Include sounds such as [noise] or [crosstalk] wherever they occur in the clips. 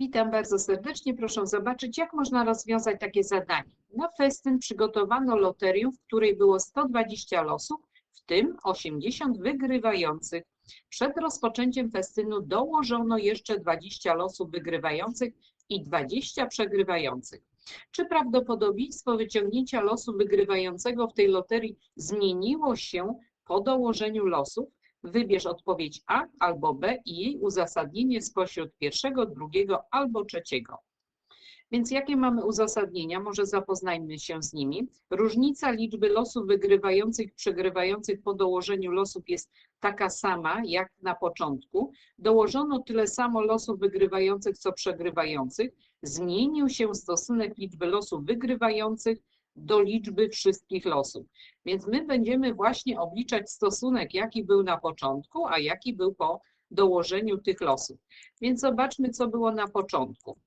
Witam bardzo serdecznie. Proszę zobaczyć, jak można rozwiązać takie zadanie. Na festyn przygotowano loterię, w której było 120 losów, w tym 80 wygrywających. Przed rozpoczęciem festynu dołożono jeszcze 20 losów wygrywających i 20 przegrywających. Czy prawdopodobieństwo wyciągnięcia losu wygrywającego w tej loterii zmieniło się po dołożeniu losów? Wybierz odpowiedź A albo B i jej uzasadnienie spośród pierwszego, drugiego albo trzeciego. Więc jakie mamy uzasadnienia? Może zapoznajmy się z nimi. Różnica liczby losów wygrywających i przegrywających po dołożeniu losów jest taka sama jak na początku. Dołożono tyle samo losów wygrywających, co przegrywających. Zmienił się stosunek liczby losów wygrywających do liczby wszystkich losów. Więc my będziemy właśnie obliczać stosunek, jaki był na początku, a jaki był po dołożeniu tych losów. Więc zobaczmy, co było na początku.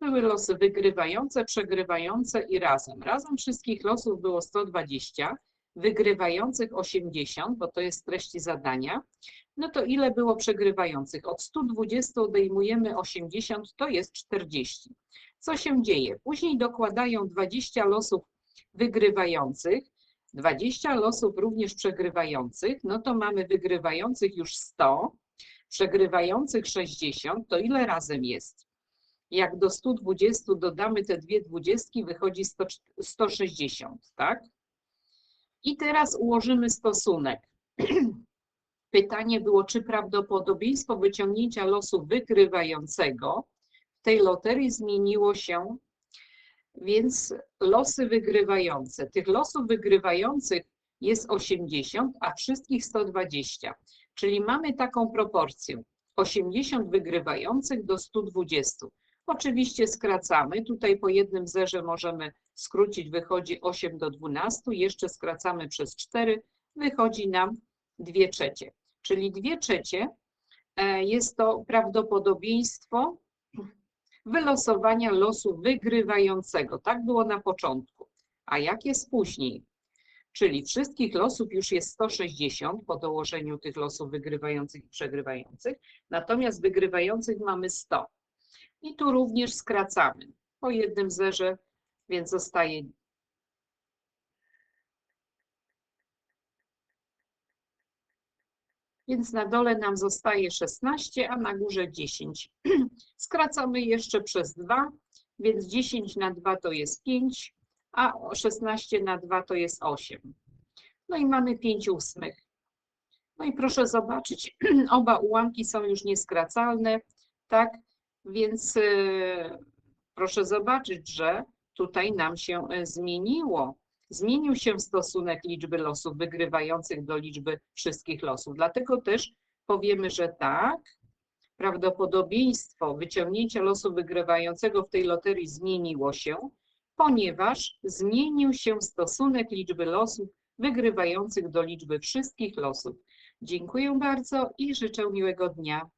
Były losy wygrywające, przegrywające i razem. Razem wszystkich losów było 120, wygrywających 80, bo to jest treści zadania. No to ile było przegrywających? Od 120 odejmujemy 80, to jest 40. Co się dzieje? Później dokładają 20 losów wygrywających, 20 losów również przegrywających, no to mamy wygrywających już 100, przegrywających 60, to ile razem jest? Jak do 120 dodamy te dwie dwudziestki, wychodzi 100, 160, tak? I teraz ułożymy stosunek. [clears throat] Pytanie było, czy prawdopodobieństwo wyciągnięcia losu wygrywającego w tej loterii zmieniło się więc losy wygrywające. Tych losów wygrywających jest 80, a wszystkich 120. Czyli mamy taką proporcję 80 wygrywających do 120. Oczywiście skracamy. Tutaj po jednym zerze możemy skrócić, wychodzi 8 do 12. Jeszcze skracamy przez 4, wychodzi nam 2 trzecie. Czyli 2 trzecie e, jest to prawdopodobieństwo wylosowania losu wygrywającego. Tak było na początku. A jak jest później? Czyli wszystkich losów już jest 160 po dołożeniu tych losów wygrywających i przegrywających, natomiast wygrywających mamy 100. I tu również skracamy po jednym zerze, więc zostaje Więc na dole nam zostaje 16, a na górze 10. [clears throat] Skracamy jeszcze przez 2, więc 10 na 2 to jest 5, a 16 na 2 to jest 8. No i mamy 5 ósmych. No i proszę zobaczyć, [clears throat] oba ułamki są już nieskracalne, tak? Więc yy, proszę zobaczyć, że tutaj nam się e, zmieniło zmienił się stosunek liczby losów wygrywających do liczby wszystkich losów. Dlatego też powiemy, że tak, prawdopodobieństwo wyciągnięcia losu wygrywającego w tej loterii zmieniło się, ponieważ zmienił się stosunek liczby losów wygrywających do liczby wszystkich losów. Dziękuję bardzo i życzę miłego dnia.